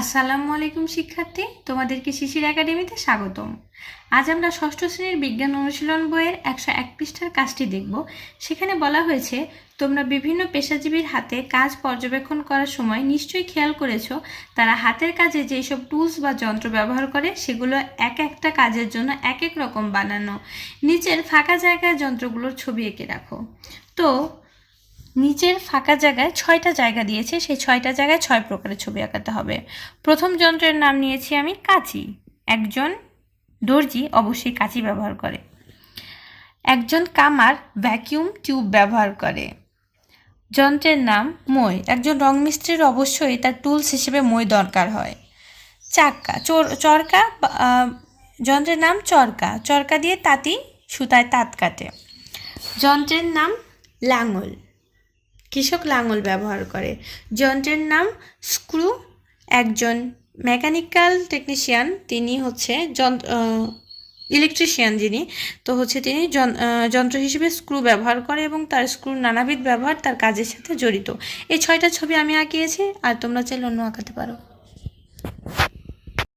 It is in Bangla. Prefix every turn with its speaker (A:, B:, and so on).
A: আসসালামু আলাইকুম, শিক্ষার্থী। তোমাদেরকে শিশির একাডেমিতে স্বাগতম। আজ আমরা ষষ্ঠ শ্রেণির বিজ্ঞান অনুশীলন বইয়ের একশো এক পৃষ্ঠার কাজটি দেখব। সেখানে বলা হয়েছে, তোমরা বিভিন্ন পেশাজীবীর হাতে কাজ পর্যবেক্ষণ করার সময় নিশ্চয়ই খেয়াল করেছ, তারা হাতের কাজে যেসব টুলস বা যন্ত্র ব্যবহার করে, সেগুলো এক একটা কাজের জন্য এক এক রকম বানানো। নিচের ফাঁকা জায়গায় যন্ত্রগুলোর ছবি এঁকে রাখো। তো নিচের ফাঁকা জায়গায় ছয়টা জায়গা দিয়েছে, সেই ছয়টা জায়গায় ছয় প্রকারের ছবি আঁকাতে হবে। প্রথম যন্ত্রের নাম নিয়েছি আমি কাঁচি। একজন দর্জি অবশ্যই কাঁচি ব্যবহার করে। একজন কামার ভ্যাকিউম টিউব ব্যবহার করে। যন্ত্রের নাম মই। একজন রং মিস্ত্রির অবশ্যই তার টুলস হিসেবে মই দরকার হয়। চাক্কা চোর, চরকা যন্ত্রের নাম চরকা। চরকা দিয়ে তাঁতি সুতায় তাঁত কাটে। যন্ত্রের নাম লাঙল। কৃষক লাঙল ব্যবহার করে। যন্ত্রের নাম স্ক্রু। একজন মেকানিক্যাল টেকনিশিয়ান, তিনি হচ্ছে যন্ত্র ইলেকট্রিশিয়ান যিনি, তো হচ্ছে তিনি যন- যন্ত্র হিসেবে স্ক্রু ব্যবহার করে এবং তার স্ক্রুর নানাবিধ ব্যবহার তার কাজের সাথে জড়িত। এই ছয়টা ছবি আমি আঁকিয়েছি, আর তোমরা চাইলে অন্য আঁকাতে পারো।